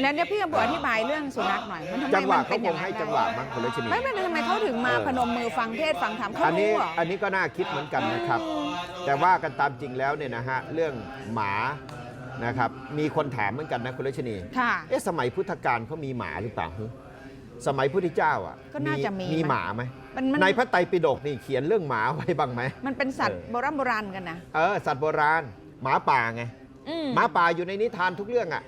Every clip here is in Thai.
แล้วเนี่ยพี่กำพูอธิบายเรื่องสุนัขหน่อยมันทำไมจังหวะมันเขาเป็นอคย่างงนั้ให้นจังหวะมั้งคุณรัชนี ไม่ไม่ทำไมเขาถึงมาเออ พนมมือฟังเทศน์ฟังธรรมเขาอันนี้รู้เหรออันนี้ก็น่าคิดเหมือนกันนะครับ แต่ว่ากันตามจริงแล้วเนี่ยนะฮะเรื่องหมานะครับมีคนถามเหมือนกันนะคุณรัชนี ค่ะ เอ๊ะสมัยพุทธกาลเขามีหมาหรือเปล่าฮึสมัยพุทธเจ้าอะก็น่าจะมีมีมั้ย หมาไหมมันมันในพระไตรปิฎกนี่เขียนเรื่องหมาไว้บ้างไหม มันเป็นสัตว์เออ โบราณโบราณกันนะเออสัตว์โบราณหมาป่าไงอืมหมาป่าอยู่ในนิทานทุกเรื่องอะ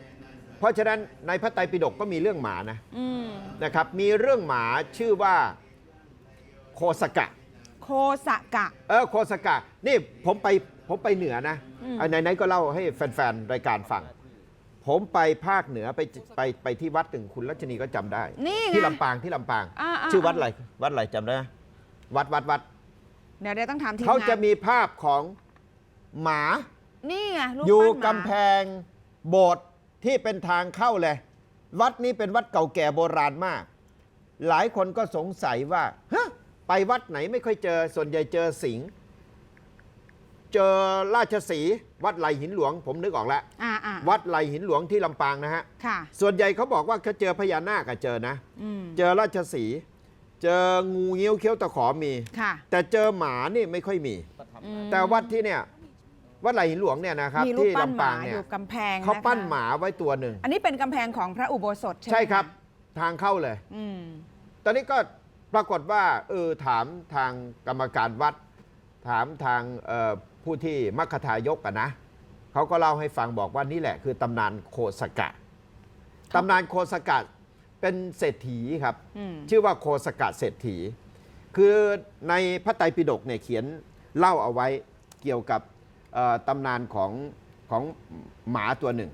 เพราะฉะนั้นในพระไตรปิฎกก็มีเรื่องหมานะอืมนะครับมีเรื่องหมาชื่อว่าโคสกะ โคสะกะ เออโคสกะนี่ผมไปผมไปเหนือนะอืมอันไหนๆก็เล่าให้แฟน ๆ รายการฟัง ผมไปภาคเหนือไปไปไปที่วัดหนึ่งคุณรัชนีก็จำได้ นี่ไง ที่ลำปางที่ลำปาง อ่าๆ ชื่อวัดอะไรวัดอะไรจำได้ไหมวัดวัดวัดเดี๋ยวเดี๋ยวต้องถามทีมเขางานจะมีภาพของหมานี่ไงรูปอยู่ปั้นหมากำแพงโบสถ์ ที่เป็นทางเข้าเลย วัดนี้เป็นวัดเก่าแก่โบราณมาก หลายคนก็สงสัยว่าฮะไปวัดไหนไม่ค่อยเจอส่วนใหญ่เจอสิงห์เจอราชสีห์วัดไหลหินหลวง ผมนึกออกแล้ว อ่าอ่าวัดไหลหินหลวงที่ลำปางนะฮะ ค่ะ ส่วนใหญ่เขาบอกว่าเขาเจอพญานาคอะเจอนะ อืมเจอราชสีห์เจองูเงี้ยวเขี้ยวตะขอมี ค่ะแต่เจอหมานี่ไม่ค่อยมี อืมแต่วัดที่เนี่ย วัดไหลหินหลวงเนี่ยนะครับมีรูปที่ปั้นหลำมาปางอเนี่ยยู่กำแพงเขาะคะปั้นหมาไว้ตัวหนึ่ง อันนี้เป็นกำแพงของพระอุโบสถใช่ไหมใช่ครับะทางเข้าเลย อืม ตอนนี้ก็ปรากฏว่าเออถามทางกรรมการวัด ถามทางเอ่อผู้ที่มัคคทายกอะนะเขาก็เล่าให้ฟังบอกว่านี่แหละคือตำนานโคสกะตำนานโคสกะเป็นเศรษฐีครับ อืม ชื่อว่าโคสกะเศรษฐี คือในพระไตรปิฎกเนี่ยเขียนเล่าเอาไว้เกี่ยวกับเอ่อ ตำนานของของหมาตัวหนึ่ง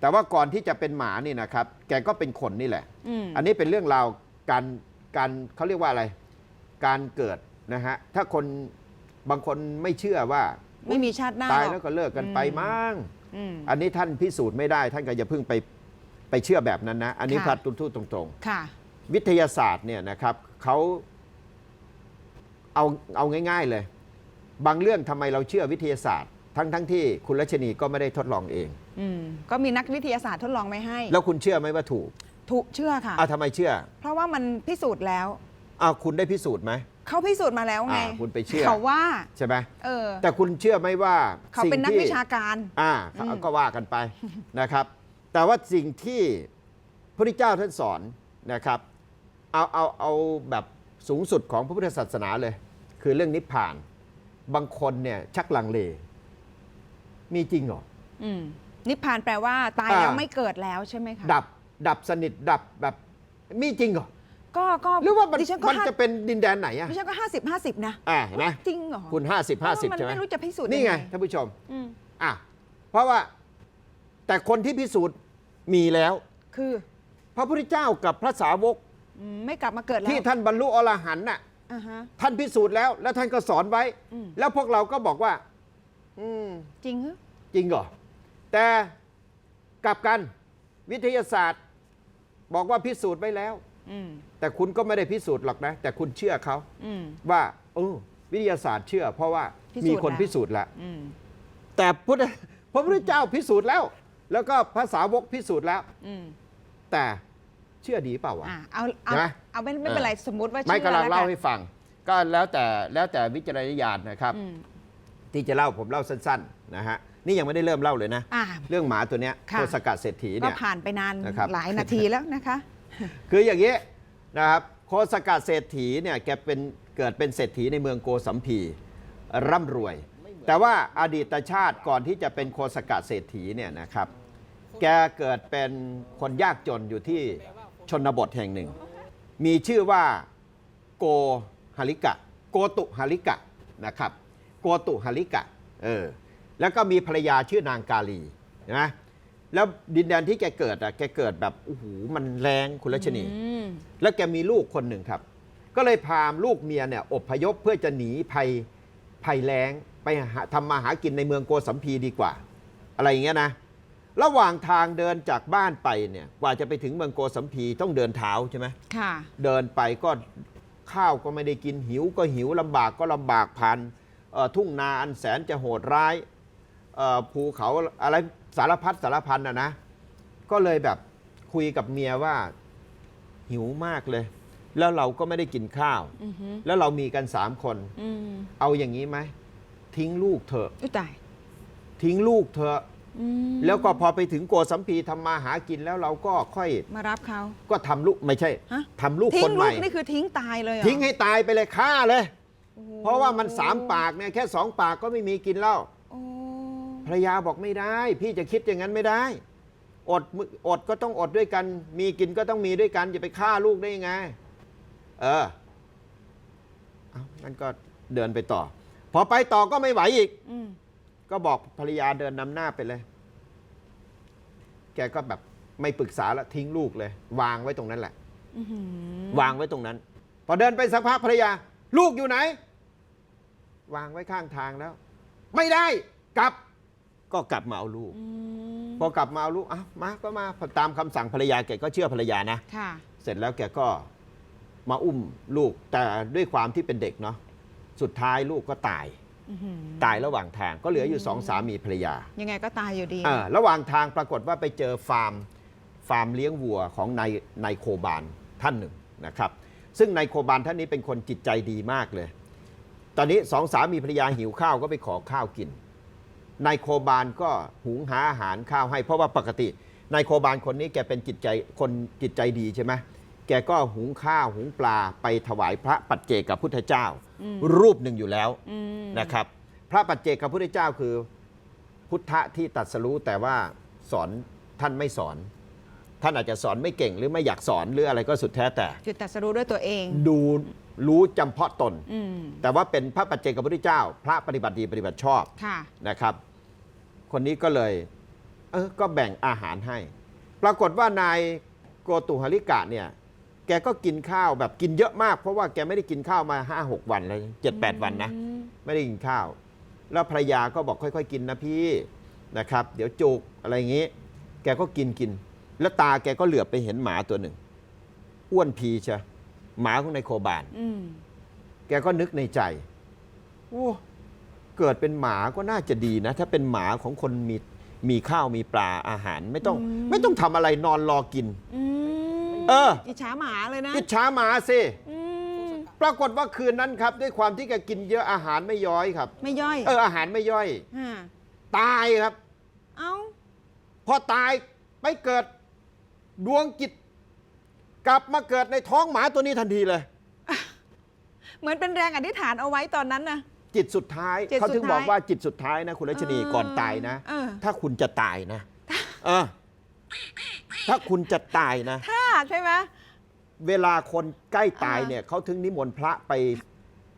แต่ว่าก่อนที่จะเป็นหมานี่นะครับ แกก็เป็นคนนี่แหละอืมอันนี้เป็นเรื่องราวการการเขาเรียกว่าอะไร การเกิดนะฮะ ถ้าคนบางคนไม่เชื่อว่า ไม่มีชาติหน้าตายหรแล้อวกก็เลิกกันไปอืมมั้งอืมอันนี้ท่านพิสูจน์ไม่ได้ ท่านก็อย่าเพิ่งไปไปเชื่อแบบนั้นนะ อันนี้ค่ะพระตุนทูตตรงค่ะๆวิทยาศาสตร์เนี่ยนะครับเขาเอาเอาง่าย ๆเลย บางเรื่องทำไมเราเชื่อวิทยาศาสตร์ ทั้งทั้งที่คุณรัชนีก็ไม่ได้ทดลองเอง อืมก็มีนักวิทยาศาสตร์ทดลองไว้ให้แล้วคุณเชื่อไหมว่าถูกถูกเชื่อค่ะอะทำไมเชื่อเพราะว่ามันพิสูจน์แล้วอะคุณได้พิสูจน์ไหม เขาพิสูจน์มาแล้วไงอ่าคุณไปเชื่อเขาว่า ใช่ไหมเออแต่คุณเชื่อไหมว่าเขาสิ่งเป็นนักที่วิชาการ อ่าอืม ก็ว่ากันไปนะครับ แต่ว่าสิ่งที่พระพุทธเจ้าท่านสอนนะครับ เอาเอาเอาแบบสูงสุดของพระพุทธศาสนาเลย คือเรื่องนิพพาน บางคนเนี่ยชักลังเล มีจริงเหรอ อืมนิพพานแปลว่าตายอ่าแล้วไม่เกิดแล้วใช่ไหมคะดับดับสนิทดับแบบมีจริงเหรอ ก็ก็หรือว่ามันดิฉันก็มันห้าจะเป็นดินแดนไหนอะดิฉันก็ห้าสิบห้าสิบนะอ่าเห็นไหมจริงเหรอคุณ 50 เพราะว่า50 มันใช่ไหมไม่รู้จะพิสูจน์นี่ไงยัท่านผู้ชมอืมอะเพราะว่าแต่คนที่พิสูจน์มีแล้ว คือพระพุทธเจ้ากับพระสาวกอืมไม่กลับมาเกิดแล้วที่ท่านบรรลุอรหันต์น่ะอ่าฮะ ท่านพิสูจน์แล้ว แล้วท่านก็สอนไว้ อืม แล้วพวกเราก็บอกว่า อืมจริงเหรอจริงเหรอ แต่กลับกันวิทยาศาสตร์ บอกว่าพิสูจน์ไว้แล้ว อืมแต่คุณก็ไม่ได้พิสูจน์หรอกนะ แต่คุณเชื่อเขาอืม ว่าเออวิทยาศาสตร์เชื่อ เพราะว่าพิสูจน์มีคนแล้ว พิสูจน์แล้วอืม แต่พุทธพระพุทธเจ้าพิสูจน์แล้ว แล้วก็ภาษาวกพิสูจน์แล้ว อืมแต่เชื่อดีเปล่าวะ อ่าเอาเอาใช่ไหมเอาไม่ไม่เป็นไรสมมติว่าไม่เชื่อกำลังแวเล่ากันให้ฟัง ก็แล้วแต่แล้วแต่วิจารณญาณนะครับ อืม ที่จะเล่าผมเล่าสั้นๆนะฮะนี่ยังไม่ได้เริ่มเล่าเลยนะ อ่า เรื่องหมาตัวเนี้ยค่ะโคสกัดเศรษฐีก็เนี่ย ผ่านไปนานนะครับ หลายนาทีแล้วนะคะ คืออย่างนี้นะครับโคสกัดเศรษฐีเนี่ยแกเป็นเกิดเป็นเศรษฐีในเมืองโกสัมพีร่ำรวย แต่ว่าอดีตชาติก่อนที่จะเป็นโคสกัดเศรษฐีเนี่ยนะครับ แกเกิดเป็นคนยากจนอยู่ที่ชนบทแห่งหนึ่ง มีชื่อว่าโกฮาริกะ โกตุฮาริกะนะครับ โกตุฮาริกะเออแล้วก็มีภรรยาชื่อนางกาลีนะแล้วดินแดนที่แกเกิดอะแกเกิดแบบโอ้โหมันแรงคุณรัชนี อืมแล้วแกมีลูกคนหนึ่งครับ ก็เลยพาลูกเมียเนี่ยอพยพเพื่อจะหนีภัยภัยแล้งไปหาทำมาหากินในเมืองโกสัมพีดีกว่า อะไรอย่างเงี้ยนะ ระหว่างทางเดินจากบ้านไปเนี่ยกว่าจะไปถึงเมืองโกสัมพีต้องเดินเท้าใช่ไหม ค่ะ เดินไปก็ข้าวก็ไม่ได้กินหิวก็หิวลำบากก็ลำบากผ่านเอ่อ ทุ่งนาอันแสนจะโหดร้ายเอ่อภูเขาอะไรสารพัดสารพันนะนะ ก็เลยแบบคคุยกับเมียว่าหิวมากเลย แล้วเราก็ไม่ได้กินข้าวอือหือแล้วเรามีกันสามคนอืมเอาอย่างนี้ไหมทิ้งลูกเถอะอุ้ยตายทิ้งลูกเถอะอืมแล้วก็พอไปถึงโกสัมพีทำมาหากินแล้วเราก็ค่อยมารับเขาก็ทำลูกไม่ใช่ฮะทำลูกทิ้คงนใหลูม่กนี่คือทิ้งตายเลยเหรอทิ้งให้ตายไปเลยฆ่าเลยโอ้โห เพราะว่ามันสามปากเนี่ยแค่สองปากก็ไม่มีกินแล้วโอ้ภรรยาบอกไม่ได้ พี่จะคิดอย่างนั้นไม่ได้ อดมื้ออดก็ต้องอดด้วยกัน มีกินก็ต้องมีด้วยกันอย่าไปฆ่าลูกได้ยังไง เออเอางั้นก็เดินไปต่อ พอไปต่อก็ไม่ไหวอีกอืมก็บอกภรรยาเดินนำหน้าไปเลย แกก็แบบไม่ปรึกษาแล้วทิ้งลูกเลย วางไว้ตรงนั้นแหละอื้อหือวางไว้ตรงนั้น พอเดินไปสักพักภรรยา ลูกอยู่ไหน วางไว้ข้างทางแล้ว ไม่ได้กลับ ก็กลับมาเอาลูกอืมพอกลับมาเอาลูกอ้าวมาก็มาตามคำสั่งภรรยาแกก็เชื่อภรรยานะค่ะ เสร็จแล้วแกก็มาอุ้มลูกแต่ด้วยความที่เป็นเด็กเนาะสุดท้ายลูกก็ตายอื้อหือตายระหว่างทางก็เหลืออยู่สองสามีภรรยา ยังไงก็ตายอยู่ดี อ่าระหว่างทางปรากฏว่าไปเจอฟาร์ม ฟาร์มเลี้ยงวัวของนายนายโคบานท่านหนึ่งนะครับ ซึ่งนายโคบานท่านนี้เป็นคนจิตใจดีมากเลย ตอนนี้สองสามีภรรยาหิวข้าวก็ไปขอข้าวกินนายโคบานก็หุงหาอาหารข้าวให้ เพราะว่าปกตินายโคบานคนนี้แกเป็นจิตใจคนจิตใจดีใช่ไหมแกก็หุงข้าวหุงปลาไปถวายพระปัจเจกกับพุทธเจ้าอืมรูปหนึ่งอยู่แล้วอืมนะครับ พระปัจเจกพระพุทธเจ้าคือ พุทธะที่ตรัสรู้แต่ว่าสอนท่านไม่สอน ท่านอาจจะสอนไม่เก่งหรือไม่อยากสอนหรืออะไรก็สุดแท้แต่ จุดตัดสรู้ด้วยตัวเอง ดูรู้จำเพาะตน อืมแต่ว่าเป็นพระปัจเจกพระพุทธเจ้า พระปฏิบัติดีปฏิบัติชอบค่ะ นะครับ คนนี้ก็เลยเออก็แบ่งอาหารให้ ปรากฏว่านายโกตุหริกะเนี่ยแกก็กินข้าวแบบกินเยอะมาก เพราะว่าแกไม่ได้กินข้าวมาห้าหกวันเลยเจ็ดแปดวันนะ อืมไม่ได้กินข้าว แล้วภรรยาก็บอกค่อย ๆ กินนะพี่นะครับ เดี๋ยวจุกอะไรอย่างงี้ แกก็กินกิน แล้วตาแกก็เหลือบไปเห็นหมาตัวหนึ่ง อ้วนพีชะหมาของนายโคบาน อืมแกก็นึกในใจโอ้เกิดเป็นหมาก็น่าจะดีนะ ถ้าเป็นหมาของคนมีมีข้าวมีปลาอาหารไม่ต้อง ไม่ต้องทำอะไรนอนรอกิน อืมเอออิจฉาหมาเลยนะอิจฉาหมาสิ อืมปรากฏว่าคืนนั้นครับ ด้วยความที่แกกินเยอะอาหารไม่ย้อยครับ ไม่ย่อยเอออาหารไม่ย่อย ฮะตายครับ เอ้าพอตายไปเกิด ดวงจิตกลับมาเกิดในท้องหมาตัวนี้ทันทีเลย เหมือนเป็นแรงอธิษฐานเอาไว้ตอนนั้นนะ จิตสุดท้ายจิตเขาถึงสุดท้ายบอกว่าจิตสุดท้ายนะ คุณรัชนีเออก่อนตายนะ เออ ถ้าคุณจะตายนะเออถ้าคุณจะตายนะถ้าใช่ไหม เวลาคนใกล้ตายอ่าเนี่ยเขาถึงนิมนต์พระไป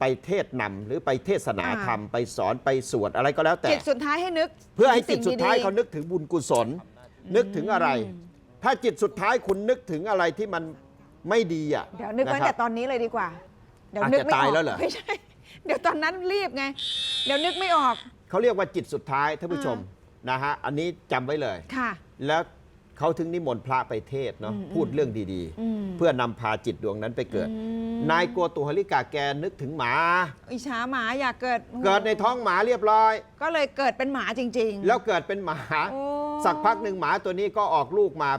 ไปเทศนำหรือไปเทศนาอ่าธรรม ไปสอนไปสวดอะไรก็แล้วแต่ จิตสุดท้ายให้นึกเพื่อให้จิตสิ่งสุดท้ายๆเขานึกถึงบุญกุศล นึกถึงอะไรอืม ถ้าจิตสุดท้ายคุณนึกถึงอะไรที่มันไม่ดีอะเดี๋ยวนึกไว้ะครับแต่ตอนนี้เลยดีกว่า เดี๋ยวอาจนึกจะไม่อตายอกแล้วเหรอไม่ใช่ เดี๋ยวตอนนั้นรีบไง เดี๋ยวนึกไม่ออกเขาเรียกว่าจิตสุดท้ายท่านผู้ชมนะฮะอันนี้จำไว้เลย ค่ะ แล้วเขาถึงนิมนต์พระไปเทศน์เนาะอืมพูดเรื่องดีอืม ๆ เพื่อนำพาจิตดวงนั้นไปเกิด อืมนายโกตุหริกาแกนึกถึงหมา อิจฉาหมาอยากเกิดเกิดในท้องหมาเรียบร้อย ก็เลยเกิดเป็นหมาจริงๆแล้วเกิดเป็นหมา โอ้สักพักหนึ่งหมาตัวนี้ก็ออกลูกมา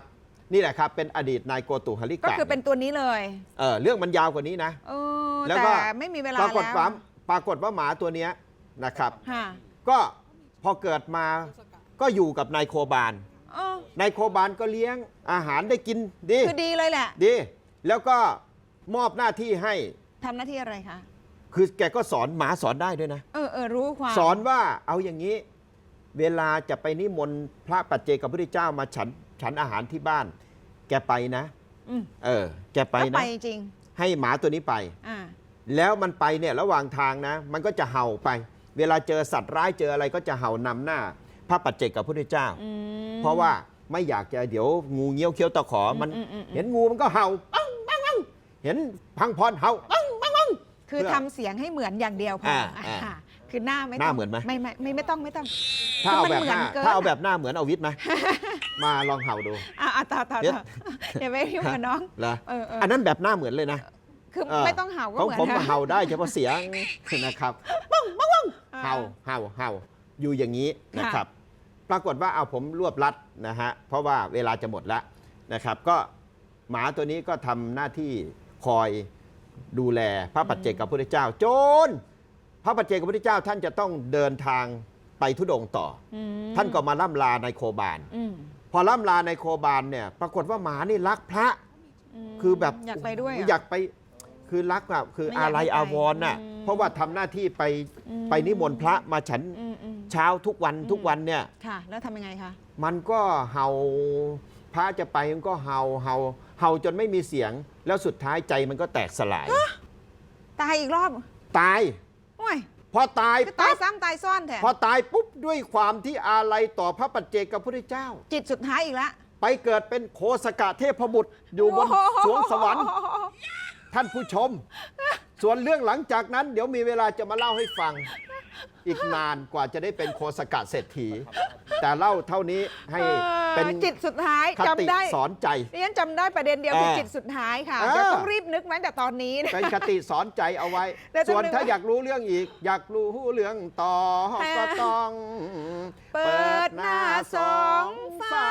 นี่แหละครับ เป็นอดีตนายโกตุหริก็กาคือเป็นตัวนี้เลยเออเรื่องมันยาวกว่านี้นะเออแล้วก็แต่ไม่มีเวลาปแล้ราวกฏว่าปรากฏว่าหมาตัวเนี้ยนะครับค่ะก็พอเกิดมาก็อยู่กับนายโคบานเออนายโคบานก็เลี้ยงอาหารได้กินดีคือดีเลยแหละ ดี แล้วก็มอบหน้าที่ให้ทำหน้าที่อะไรคะคือแกก็สอนหมาสอนได้ด้วยนะ เออเออรู้ความ สอนว่าเอาอย่างนี้ เวลาจะไปนิมนต์พระปัจเจกพระพุทธเจ้ามาฉัน ฉันอาหารที่บ้าน แกไปนะอืมเออ แกไปก็ไปนะ จริงให้หมาตัวนี้ไป อ่าแล้วมันไปเนี่ยระหว่างทางนะ มันก็จะเห่าไป เวลาเจอสัตว์ร้ายเจออะไรก็จะเห่านำหน้า พระปัจเจกกับพระพุทธเจ้า อืม เพราะว่าไม่อยากจะเดี๋ยวงูเงี้ยวเคี้ยวตะขอมัน อืมอืมอืม เห็นงูมันก็เห่าปังปังปังเห็นพังพรเห่าปังปังปัง คือเพื่อทำเสียงให้เหมือนอย่างเดียวพออ่าอ่าอ่าค่ะคือหน้าไม่หน้าต้องเหมือนไหม ไม่ไม่ไม่ไม่ต้องไม่ต้อง ถ้าเอาคือแบมันบหน้าเหมือนเกิน ถ้าเอาแบบหน้าเหมือนเอาวิทย์ไหม มาลองเห่าดู อ่าอ่าต่อต่อเดี๋ยวต่ออย่าไปยุ่งกับน้องเหรอเออเอออันนั้นแบบหน้าเหมือนเลยนะคือเออไม่ต้องเห่าก็ของเหมือนผมนะเห่าได้เฉพาะเสียงนะครับปังปังปังเห่าเห่าเห่าอยู่อย่างนี้นะครับ ปรากฏว่าเอาผมรวบลัดนะฮะเพราะว่าเวลาจะหมดแล้วนะครับ ก็หมาตัวนี้ก็ทำหน้าที่คอยดูแลพระปัจเจกพระพุทธเจ้าจนพระปัจเจกพระพุทธเจ้าท่านจะต้องเดินทางไปทุดงค์ต่ออือมท่านก็มาล่ำลาในโคบาลอืม พอล่ำลาในโคบาลเนี่ย ปรากฏว่าหมานี่รักพระ มคือแบบอยากไปด้วยเหรอยากไปคือรักแบบคือไม่อยากอะไรให้ไปอาวรณ์น่ะอืม เพราะว่าทำหน้าที่ไปอืมไปนิมนต์พระมาฉันอืมอืมเช้าทุกวันทุกวันเนี่ย ค่ะ แล้วทำยังไงคะ มันก็เห่าพระจะไปมันก็เห่าเห่าเห่าจนไม่มีเสียง แล้วสุดท้ายใจมันก็แตกสลาย ตายอีกรอบตาย โอ้ยพ อตายก็ตายปั๊บซ้ำตายซ่อนแทนพอตายปุ๊บด้วยความที่อาลัยต่อพระปัจเจกพระพุทธเจ้า จิตสุดท้ายอีกแล้วไปเกิดเป็นโคสกะเทพบุตรอยู่บนสวงสวรรค์ ท่านผู้ชม ส่วนเรื่องหลังจากนั้น เดี๋ยวมีเวลาจะมาเล่าให้ฟังอีกนานกว่าจะได้เป็นโคสกะเศรษฐี แต่เล่าเท่านี้ให้เออเป็น จิตสุดท้ายคติจำได้สอนใจ ดิฉันจำได้ประเด็นเดียวคือเออจิตสุดท้ายค่ะเออ เดี๋ยวต้องรีบนึกไว้แต่ตอนนี้นะ เป็นคติสอนใจเอาไว้แล้วจะส่วนนึกถ้าว่าอยากรู้เรื่องอีก อยากรู้เรื่องต่อเออก็ต้องเปิดหน้าสองฟ้า